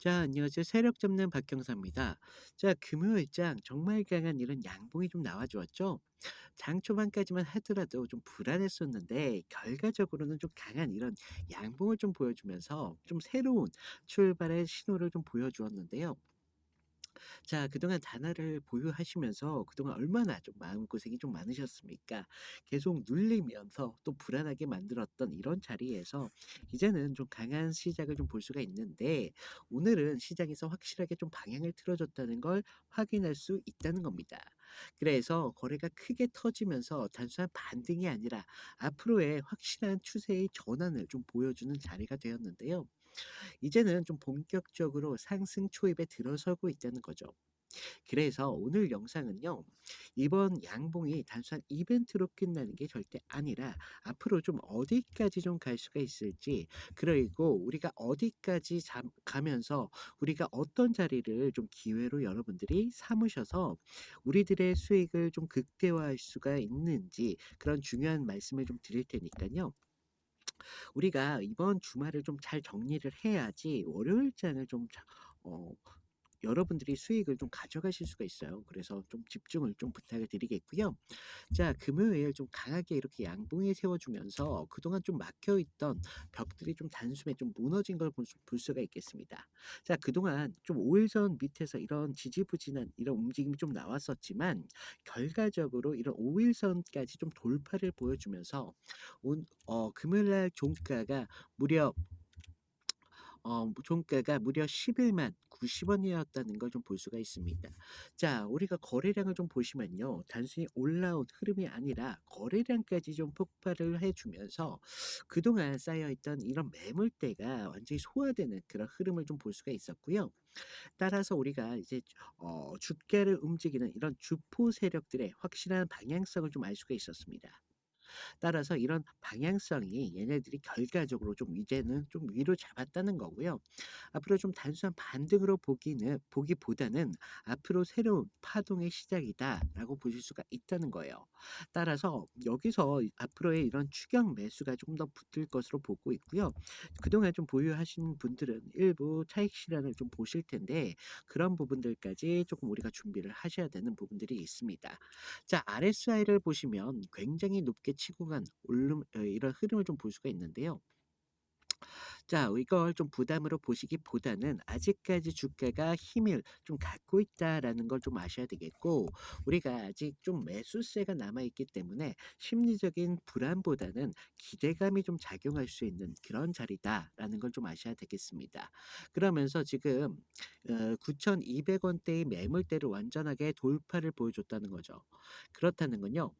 자, 안녕하세요. 세력 잡는 박경사입니다. 자, 금요일장 정말 강한 이런 양봉이 좀 나와주었죠. 장 초반까지만 하더라도 좀 불안했었는데 결과적으로는 좀 강한 이런 양봉을 좀 보여주면서 좀 새로운 출발의 신호를 좀 보여주었는데요. 자, 그동안 단아를 보유하시면서 그동안 얼마나 좀 마음고생이 좀 많으셨습니까? 계속 눌리면서 또 불안하게 만들었던 이런 자리에서 이제는 좀 강한 시작을 좀 볼 수가 있는데 오늘은 시장에서 확실하게 좀 방향을 틀어줬다는 걸 확인할 수 있다는 겁니다. 그래서 거래가 크게 터지면서 단순한 반등이 아니라 앞으로의 확실한 추세의 전환을 좀 보여주는 자리가 되었는데요. 이제는 좀 본격적으로 상승 초입에 들어서고 있다는 거죠. 그래서 오늘 영상은요, 이번 양봉이 단순한 이벤트로 끝나는 게 절대 아니라 앞으로 좀 어디까지 좀 갈 수가 있을지, 그리고 우리가 어디까지 잠- 가면서 우리가 어떤 자리를 좀 기회로 여러분들이 삼으셔서 우리들의 수익을 좀 극대화할 수가 있는지 그런 중요한 말씀을 좀 드릴 테니까요. 우리가 이번 주말을 좀 잘 정리를 해야지 월요일장을 좀 자- 어, 여러분들이 수익을 좀 가져가실 수가 있어요. 그래서 좀 집중을 좀 부탁을 드리겠고요. 자, 금요일 좀 강하게 이렇게 양봉에 세워주면서 그동안 좀 막혀있던 벽들이 좀 단숨에 좀 무너진 걸 볼 수가 있겠습니다. 자, 그동안 좀 5일선 밑에서 이런 지지부진한 이런 움직임이 좀 나왔었지만 결과적으로 이런 5일선까지 좀 돌파를 보여주면서 온, 어, 금요일날 종가가 무려 어뭐 종가가 무려 11만 90 원이었다는 걸 좀 볼 수가 있습니다. 자 우리가 거래량을 좀 보시면요. 단순히 올라온 흐름이 아니라 거래량까지 좀 폭발을 해 주면서 그동안 쌓여 있던 이런 매물대가 완전히 소화되는 그런 흐름을 좀 볼 수가 있었고요. 따라서 우리가 이제 어 주가를 움직이는 이런 주포 세력들의 확실한 방향성을 좀 알 수가 있었습니다. 따라서 이런 방향성이 얘네들이 결과적으로 좀 이제는 좀 위로 잡았다는 거고요. 앞으로 좀 단순한 반등으로 보기는 보기보다는 앞으로 새로운 파동의 시작이다라고 보실 수가 있다는 거예요. 따라서 여기서 앞으로의 이런 추격 매수가 조금 더 붙을 것으로 보고 있고요. 그동안 좀 보유하신 분들은 일부 차익 실현을 좀 보실 텐데 그런 부분들까지 조금 우리가 준비를 하셔야 되는 부분들이 있습니다. 자, RSI를 보시면 굉장히 높게 치고 간 오름 어 이런 흐름을 좀 볼 수가 있는데요. 자, 이걸 좀 부담으로 보시기보다는 아직까지 주가가 힘을 좀 갖고 있다라는 걸 좀 아셔야 되겠고, 우리가 아직 좀 매수세가 남아 있기 때문에 심리적인 불안보다는 기대감이 좀 작용할 수 있는 그런 자리다라는 걸 좀 아셔야 되겠습니다. 그러면서 지금 어, 9,200원대의 매물대를 완전하게 돌파를 보여줬다는 거죠. 그렇다는 건요.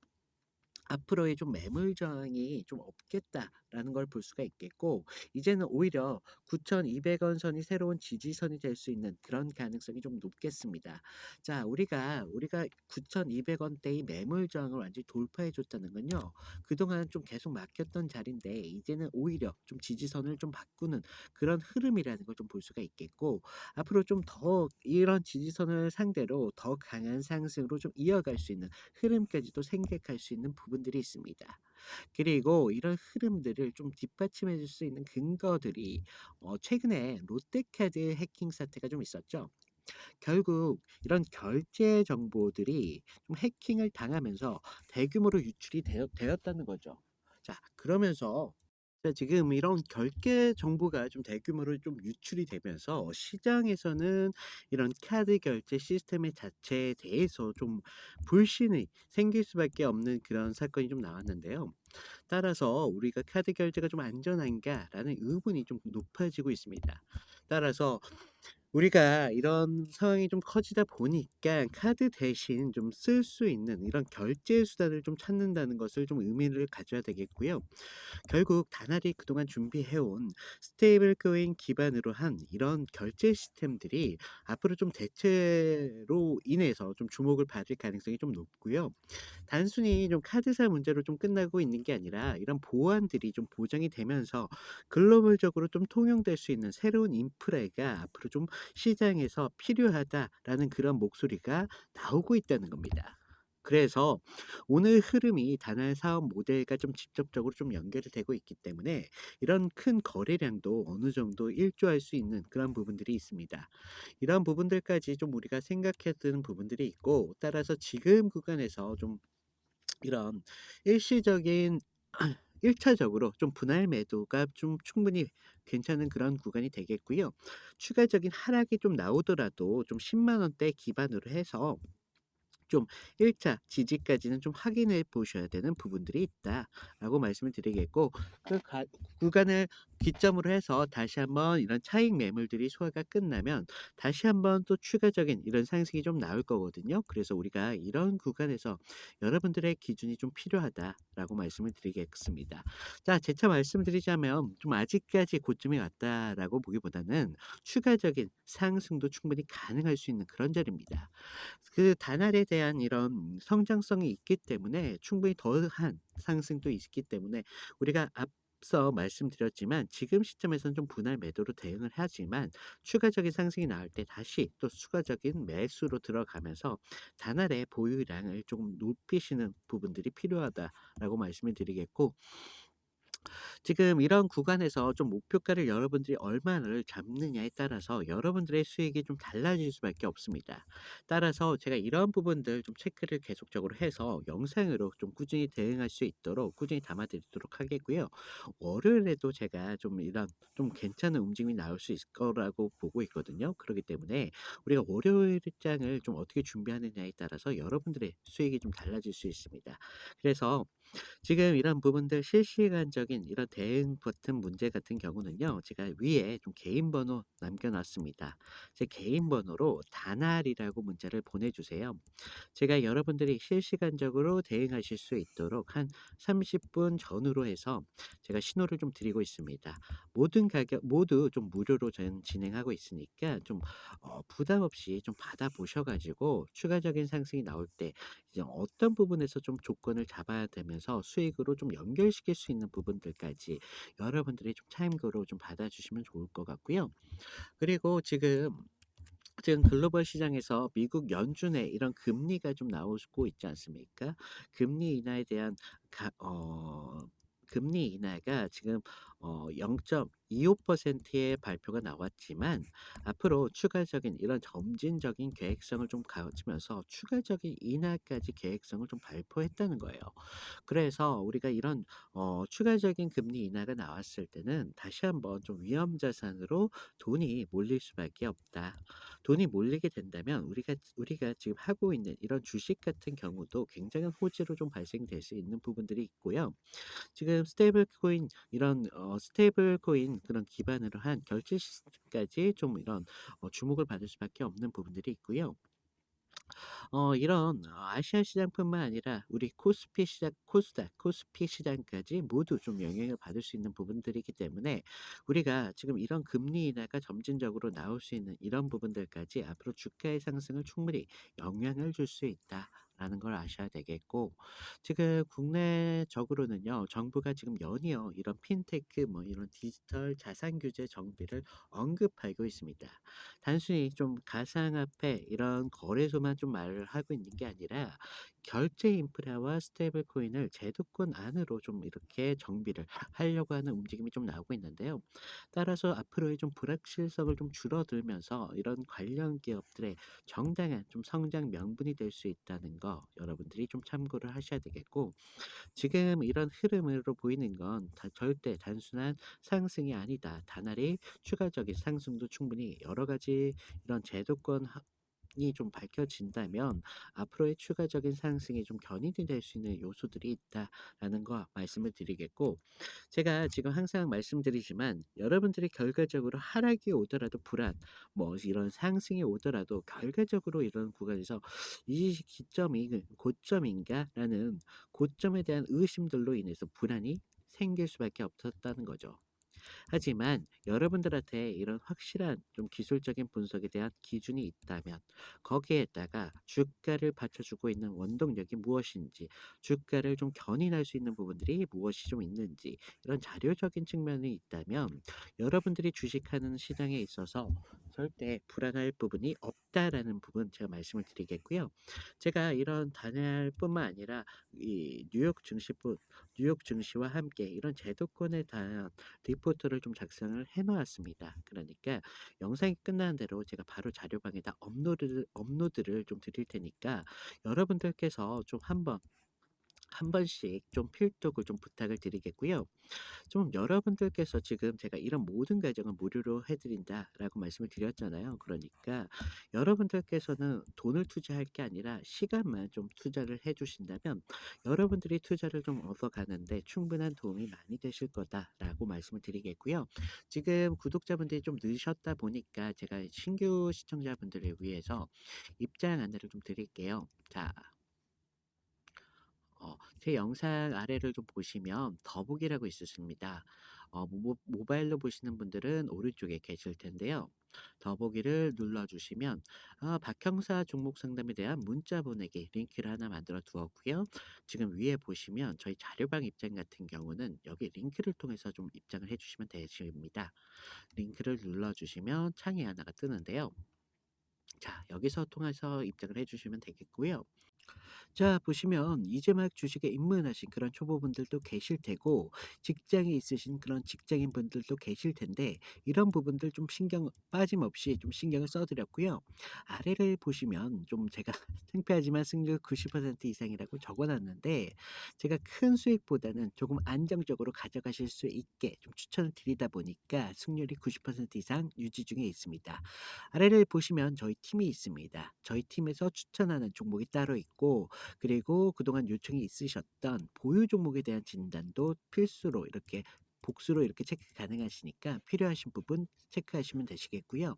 앞으로의 좀 매물 저항이 좀 없겠다 라는 걸 볼 수가 있겠고 이제는 오히려 9,200원 선이 새로운 지지선이 될 수 있는 그런 가능성이 좀 높겠습니다. 자, 우리가 우리가 9,200 원대의 매물 저항을 완전히 돌파해 줬다는 건요. 그동안 좀 계속 막혔던 자리인데 이제는 오히려 좀 지지선을 좀 바꾸는 그런 흐름이라는 걸 좀 볼 수가 있겠고 앞으로 좀 더 이런 지지선을 상대로 더 강한 상승으로 좀 이어갈 수 있는 흐름까지도 생각할 수 있는 부분들이 있습니다. 그리고 이런 흐름들을 좀 뒷받침해 줄 수 있는 근거들이 어 최근에 롯데카드 해킹 사태가 좀 있었죠. 결국 이런 결제 정보들이 좀 해킹을 당하면서 대규모로 유출이 되었 되었다는 거죠. 자 그러면서 자 지금 이런 결제 정보가 좀 대규모로 좀 유출이 되면서 시장에서는 이런 카드 결제 시스템의 자체에 대해서 좀 불신이 생길 수밖에 없는 그런 사건이 좀 나왔는데요. 따라서 우리가 '카드 결제가 좀 안전한가?'라는 의문이 좀 높아지고 있습니다. 따라서 우리가 이런 상황이 좀 커지다 보니까 카드 대신 좀 쓸 수 있는 이런 결제 수단을 좀 찾는다는 것을 좀 의미를 가져야 되겠고요. 결국 다날이 그동안 준비해 온 스테이블 코인 기반으로 한 이런 결제 시스템들이 앞으로 좀 대체로 인해서 좀 주목을 받을 가능성이 좀 높고요. 단순히 좀 카드사 문제로 좀 끝나고 있는 게 아니라 이런 보안들이 좀 보장이 되면서 글로벌적으로 좀 통용될 수 있는 새로운 인프라가 앞으로 좀 시장에서 필요하다라는 그런 목소리가 나오고 있다는 겁니다. 그래서 오늘 흐름이 다날 사업 모델과 좀 직접적으로 좀 연결이 되고 있기 때문에 이런 큰 거래량도 어느 정도 일조할 수 있는 그런 부분들이 있습니다. 이런 부분들까지 좀 우리가 생각해야 되는 부분들이 있고 따라서 지금 구간에서 좀 이런 일시적인 1 차적으로 좀 분할 매도가 좀 충분히 괜찮은 그런 구간이 되겠고요. 추가적인 하락이 좀 나오더라도 좀 1 0 원대 기반으로 해서 좀 1차 지지까지는 좀 확인해 보셔야 되는 부분들이 있다라고 말씀을 드리겠고 그 가 구간을 기점으로 해서 다시 한번 이런 차익 매물들이 소화가 끝나면 다시 한번 또 추가적인 이런 상승이 좀 나올 거거든요. 그래서 우리가 이런 구간에서 여러분들의 기준이 좀 필요하다라고 말씀을 드리겠습니다. 자 재차 말씀드리자면 좀 아직까지 고점에 왔다라고 보기보다는 추가적인 상승도 충분히 가능할 수 있는 그런 자리입니다. 그 단알에 대한 이런 성장성이 있기 때문에 충분히 더한 상승도 있기 때문에 우리가 앞서 말씀드렸지만 지금 시점에서는 좀 분할 매도로 대응을 하지만 추가적인 상승이 나올 때 다시 또 추가적인 매수로 들어가면서 단알의 보유량을 조금 높이시는 부분들이 필요하다라고 말씀을 드리겠고 지금 이런 구간에서 좀 목표가를 여러분들이 얼마를 잡느냐에 따라서 여러분들의 수익이 좀 달라질 수밖에 없습니다. 따라서 제가 이런 부분들 좀 체크를 계속적으로 해서 영상으로 좀 꾸준히 대응할 수 있도록 꾸준히 담아드리도록 하겠고요. 월요일에도 제가 좀 이런 좀 괜찮은 움직임이 나올 수 있을 거라고 보고 있거든요. 그렇기 때문에 우리가 월요일 장을 좀 어떻게 준비하느냐에 따라서 여러분들의 수익이 좀 달라질 수 있습니다. 그래서 지금 이런 부분들 실시간적인 이런 대응 버튼 문제 같은 경우는요. 제가 위에 좀 개인 번호 남겨 놨습니다. 제 개인 번호로 다날이라고 문자를 보내 주세요. 제가 여러분들이 실시간적으로 대응하실 수 있도록 한 30분 전후로 해서 제가 신호를 좀 드리고 있습니다. 모든 가격 모두 좀 무료로 전 진행하고 있으니까 좀 어 부담 없이 좀 받아 보셔 가지고 추가적인 상승이 나올 때 이제 어떤 부분에서 좀 조건을 잡아야 되 면서 수익으로 좀 연결시킬 수 있는 부분들까지 여러분들이 좀 참고로 좀 받아주시면 좋을 것 같고요. 그리고 지금 지금 글로벌 시장에서 미국 연준의 이런 금리가 좀 나오고 있지 않습니까? 금리 인하에 대한 가, 어, 금리 인하가 지금 어 0.25%의 발표가 나왔지만 앞으로 추가적인 이런 점진적인 계획성을 좀 가지면서 추가적인 인하까지 계획성을 좀 발표했다는 거예요. 그래서 우리가 이런 어 추가적인 금리 인하가 나왔을 때는 다시 한번 좀 위험 자산으로 돈이 몰릴 수밖에 없다. 돈이 몰리게 된다면 우리가 우리가 지금 하고 있는 이런 주식 같은 경우도 굉장한 호재로 좀 발생될 수 있는 부분들이 있고요. 지금 스테이블 코인 이런 어 스테이블 코인 그런 기반으로 한 결제 시스템까지 좀 이런 어 주목을 받을 수밖에 없는 부분들이 있고요. 어 이런 어 아시아 시장뿐만 아니라 우리 코스피 시장 코스닥, 코스피 시장까지 모두 좀 영향을 받을 수 있는 부분들이기 때문에 우리가 지금 이런 금리 인하가 점진적으로 나올 수 있는 이런 부분들까지 앞으로 주가의 상승을 충분히 영향을 줄 수 있다. 라는 걸 아셔야 되겠고 지금 국내적으로는요 정부가 지금 연이어 이런 핀테크 뭐 이런 디지털 자산 규제 정비를 언급하고 있습니다. 단순히 좀 가상화폐 이런 거래소만 좀 말을 하고 있는 게 아니라 결제 인프라와 스테이블 코인을 제도권 안으로 좀 이렇게 정비를 하려고 하는 움직임이 좀 나오고 있는데요. 따라서 앞으로의 좀 불확실성을 좀 줄어들면서 이런 관련 기업들의 정당한 좀 성장 명분이 될 수 있다는 거 여러분들이 좀 참고를 하셔야 되겠고 지금 이런 흐름으로 보이는 건 다 절대 단순한 상승이 아니다. 다날이 추가적인 상승도 충분히 여러 가지 이런 제도권 이좀 밝혀진다면 앞으로의 추가적인 상승이 좀 견인이 될 수 있는 요소들이 있다라는 거 말씀을 드리겠고 제가 지금 항상 말씀드리지만 여러분들이 결과적으로 하락이 오더라도 불안 뭐 이런 상승이 오더라도 결과적으로 이런 구간에서 이 기점이 그 고점인가라는 고점에 대한 의심들로 인해서 불안이 생길 수밖에 없었다는 거죠. 하지만 여러분들한테 이런 확실한 좀 기술적인 분석에 대한 기준이 있다면 거기에다가 주가를 받쳐주고 있는 원동력이 무엇인지 주가를 좀 견인할 수 있는 부분들이 무엇이 좀 있는지 이런 자료적인 측면이 있다면 여러분들이 주식하는 시장에 있어서 절대 불안할 부분이 없다라는 부분 제가 말씀을 드리겠고요. 제가 이런 단일뿐만 아니라 이 뉴욕 증시뿐 뉴욕 증시와 함께 이런 제도권에 대한 리포트를 좀 작성을 해 놓았습니다. 그러니까 영상이 끝나는 대로 제가 바로 자료방에다 업로드를 업로드를 좀 드릴 테니까 여러분들께서 좀 한번 한 번씩 좀 필독을 좀 부탁을 드리겠고요. 좀 여러분들께서 지금 제가 이런 모든 과정을 무료로 해 드린다라고 말씀을 드렸잖아요. 그러니까 여러분들께서는 돈을 투자할 게 아니라 시간만 좀 투자를 해 주신다면 여러분들이 투자를 좀 얻어가는데 충분한 도움이 많이 되실 거다라고 말씀을 드리겠고요. 지금 구독자분들이 좀 느셨다 보니까 제가 신규 시청자분들을 위해서 입장 안내를 좀 드릴게요. 자. 어, 제 영상 아래를 좀 보시면 더보기라고 있으십니다. 어, 모, 모바일로 보시는 분들은 오른쪽에 계실 텐데요. 더보기를 눌러주시면 아, 박형사 종목 상담에 대한 문자 보내기 링크를 하나 만들어 두었고요. 지금 위에 보시면 저희 자료방 입장 같은 경우는 여기 링크를 통해서 좀 입장을 해주시면 되십니다. 링크를 눌러주시면 창이 하나가 뜨는데요. 자, 여기서 통해서 입장을 해주시면 되겠고요. 자, 보시면 이제 막 주식에 입문하신 그런 초보분들도 계실 테고 직장에 있으신 그런 직장인 분들도 계실 텐데 이런 부분들 좀 신경 빠짐없이 좀 신경을 써 드렸고요. 아래를 보시면 좀 제가 창피하지만 승률 90% 이상이라고 적어 놨는데 제가 큰 수익보다는 조금 안정적으로 가져가실 수 있게 좀 추천을 드리다 보니까 승률이 90% 이상 유지 중에 있습니다. 아래를 보시면 저희 팀이 있습니다. 저희 팀에서 추천하는 종목이 따로 있고 그리고 그동안 요청이 있으셨던 보유 종목에 대한 진단도 필수로 이렇게 복수로 이렇게 체크 가능하시니까 필요하신 부분 체크하시면 되시겠고요.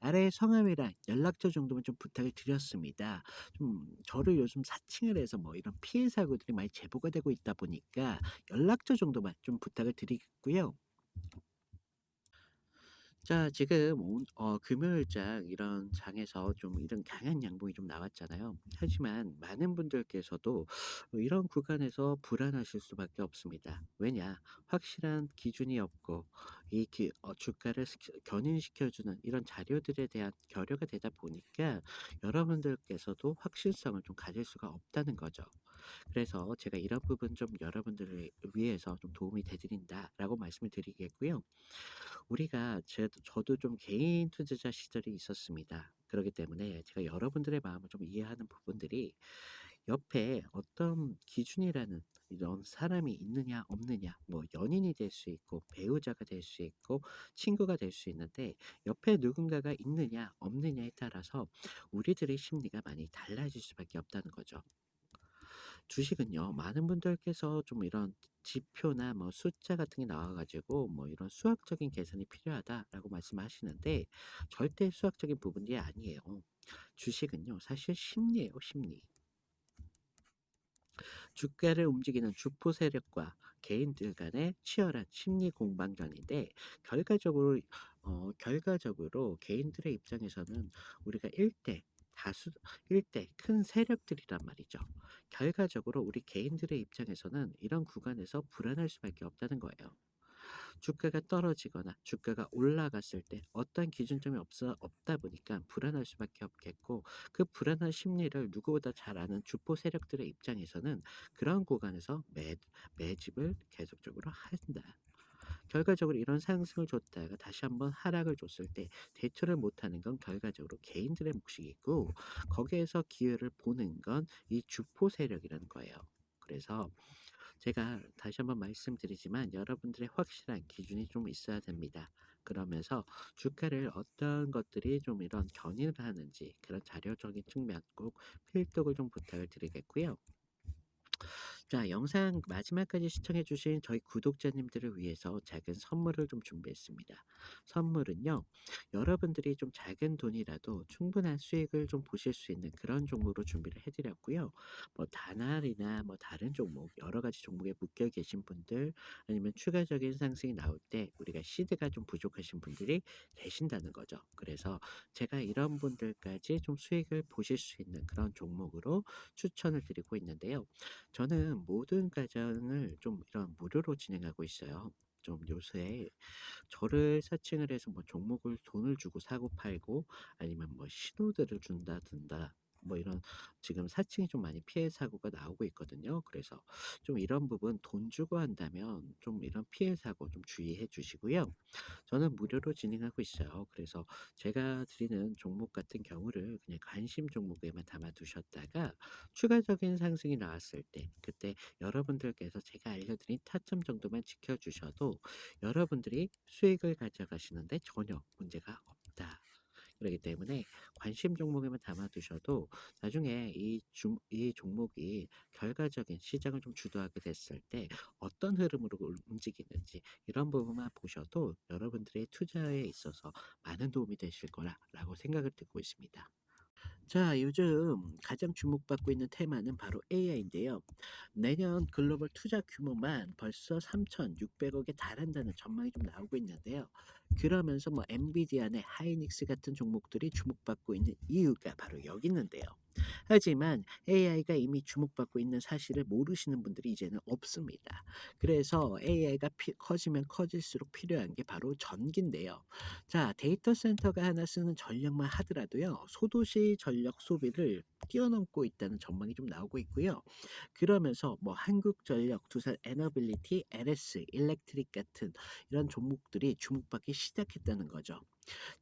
아래 성함이랑 연락처 정도만 좀 부탁을 드렸습니다. 좀 저를 요즘 사칭을 해서 뭐 이런 피해 사고들이 많이 제보가 되고 있다 보니까 연락처 정도만 좀 부탁을 드리겠고요. 자 지금 온 어 금요일장 이런 장에서 좀 이런 강한 양봉이 좀 나왔잖아요. 하지만 많은 분들께서도 어 이런 구간에서 불안하실 수밖에 없습니다. 왜냐? 확실한 기준이 없고 이 기 어 주가를 스켜 견인시켜 주는 이런 자료들에 대한 결여가 되다 보니까 여러분들께서도 확실성을 좀 가질 수가 없다는 거죠. 그래서 제가 이런 부분 좀 여러분들을 위해서 좀 도움이 돼 드린다라고 말씀을 드리겠고요. 우리가 제 저도 좀 개인 투자자 시절이 있었습니다. 그렇기 때문에 제가 여러분들의 마음을 좀 이해하는 부분들이 옆에 어떤 기준이라는 이런 사람이 있느냐 없느냐 뭐 연인이 될 수 있고 배우자가 될 수 있고 친구가 될 수 있는데 옆에 누군가가 있느냐 없느냐에 따라서 우리들의 심리가 많이 달라질 수밖에 없다는 거죠. 주식은요. 많은 분들께서 좀 이런 지표나 뭐 숫자 같은 게 나와 가지고 뭐 이런 수학적인 계산이 필요하다라고 말씀하시는데 절대 수학적인 부분이 아니에요. 주식은요. 사실 심리예요, 심리. 주가를 움직이는 주포 세력과 개인들 간의 치열한 심리 공방전인데 결과적으로 어 결과적으로 개인들의 입장에서는 우리가 1대 다수 1대 큰 세력들이란 말이죠. 결과적으로 우리 개인들의 입장에서는 이런 구간에서 불안할 수밖에 없다는 거예요. 주가가 떨어지거나 주가가 올라갔을 때 어떤 기준점이 없어 없다 보니까 불안할 수밖에 없겠고 그 불안한 심리를 누구보다 잘 아는 주포 세력들의 입장에서는 그런 구간에서 매, 매집을 계속적으로 한다. 결과적으로 이런 상승을 줬다가 다시 한번 하락을 줬을 때 대처를 못하는 건 결과적으로 개인들의 몫이고 거기에서 기회를 보는 건 이 주포 세력이라는 거예요. 그래서 제가 다시 한번 말씀드리지만 여러분들의 확실한 기준이 좀 있어야 됩니다. 그러면서 주가를 어떤 것들이 좀 이런 견인을 하는지 그런 자료적인 측면 꼭 필독을 좀 부탁을 드리겠고요. 자, 영상 마지막까지 시청해주신 저희 구독자님들을 위해서 작은 선물을 좀 준비했습니다. 선물은요, 여러분들이 좀 작은 돈이라도 충분한 수익을 좀 보실 수 있는 그런 종목으로 준비를 해드렸고요. 뭐, 다날이나 뭐, 다른 종목, 여러 가지 종목에 묶여 계신 분들, 아니면 추가적인 상승이 나올 때 우리가 시드가 좀 부족하신 분들이 계신다는 거죠. 그래서 제가 이런 분들까지 좀 수익을 보실 수 있는 그런 종목으로 추천을 드리고 있는데요. 저는 모든 과정을 좀 이런 무료로 진행하고 있어요. 좀 요새 저를 사칭을 해서 뭐 종목을 돈을 주고 사고 팔고 아니면 뭐 신호들을 준다든다 뭐 이런 지금 사칭이 좀 많이 피해 사고가 나오고 있거든요. 그래서 좀 이런 부분 돈 주고 한다면 좀 이런 피해 사고 좀 주의해 주시고요. 저는 무료로 진행하고 있어요. 그래서 제가 드리는 종목 같은 경우를 그냥 관심 종목에만 담아 두셨다가 추가적인 상승이 나왔을 때 그때 여러분들께서 제가 알려드린 타점 정도만 지켜주셔도 여러분들이 수익을 가져가시는데 전혀 문제가. 그렇기 때문에 관심 종목에만 담아두셔도 나중에 이, 주, 이 종목이 결과적인 시장을 좀 주도하게 됐을 때 어떤 흐름으로 울- 움직이는지 이런 부분만 보셔도 여러분들의 투자에 있어서 많은 도움이 되실 거라고 생각을 듣고 있습니다. 자, 요즘 가장 주목받고 있는 테마는 바로 AI인데요. 내년 글로벌 투자 규모만 벌써 3,600억에 달한다는 전망이 좀 나오고 있는데요. 그러면서 뭐 엔비디아나 하이닉스 같은 종목들이 주목받고 있는 이유가 바로 여기 있는데요. 하지만 AI가 이미 주목받고 있는 사실을 모르시는 분들이 이제는 없습니다. 그래서 AI가 커지면 커질수록 필요한 게 바로 전기인데요. 자, 데이터 센터가 하나 쓰는 전력만 하더라도요, 소도시 전력 소비를 뛰어넘고 있다는 전망이 좀 나오고 있고요. 그러면서 뭐 한국전력, 두산 에너빌리티, LS, 일렉트릭 같은 이런 종목들이 주목받기 시작했다는 거죠.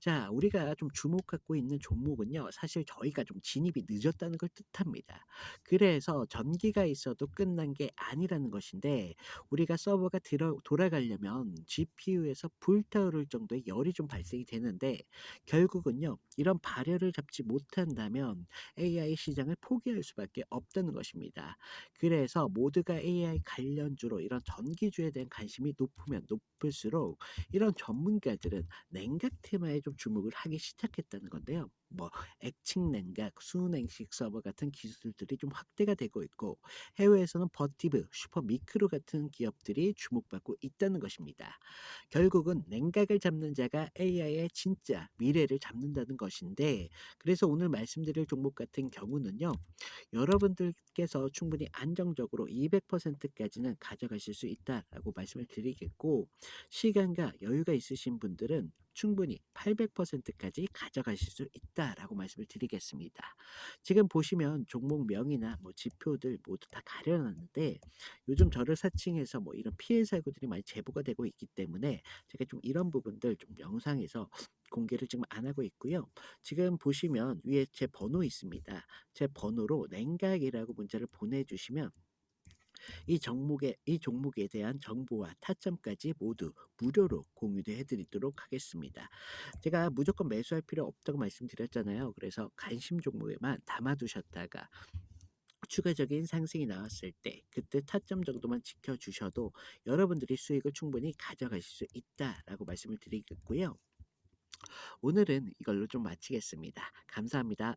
자, 우리가 좀 주목하고 있는 종목은요, 사실 저희가 좀 진입이 늦었다는 걸 뜻합니다. 그래서 전기가 있어도 끝난 게 아니라는 것인데, 우리가 서버가 들어, 돌아가려면 GPU에서 불타오를 정도의 열이 좀 발생이 되는데, 결국은요, 이런 발열을 잡지 못한다면 AI 시장을 포기할 수밖에 없다는 것입니다. 그래서 모두가 AI 관련주로 이런 전기주에 대한 관심이 높으면 높을수록 이런 전문가들은 냉각 테마에 좀 주목을 하기 시작했다는 건데요. 뭐 액칭 냉각, 수냉식 서버 같은 기술들이 좀 확대가 되고 있고 해외에서는 버티브, 슈퍼 미크로 같은 기업들이 주목받고 있다는 것입니다. 결국은 냉각을 잡는 자가 AI의 진짜 미래를 잡는다는 것인데 그래서 오늘 말씀드릴 종목 같은 경우는요. 여러분들께서 충분히 안정적으로 200%까지는 가져가실 수 있다라고 말씀을 드리겠고 시간과 여유가 있으신 분들은 충분히 800%까지 가져가실 수 있다라고 말씀을 드리겠습니다. 지금 보시면 종목명이나 뭐 지표들 모두 다 가려놨는데 요즘 저를 사칭해서 뭐 이런 피해 사고들이 많이 제보가 되고 있기 때문에 제가 좀 이런 부분들 좀 영상에서 공개를 지금 안 하고 있고요. 지금 보시면 위에 제 번호 있습니다. 제 번호로 냉각이라고 문자를 보내주시면 이 종목에 이 종목에 대한 정보와 타점까지 모두 무료로 공유도 해드리도록 하겠습니다. 제가 무조건 매수할 필요 없다고 말씀드렸잖아요. 그래서 관심 종목에만 담아두셨다가 추가적인 상승이 나왔을 때 그때 타점 정도만 지켜주셔도 여러분들이 수익을 충분히 가져가실 수 있다라고 말씀을 드리겠고요. 오늘은 이걸로 좀 마치겠습니다. 감사합니다.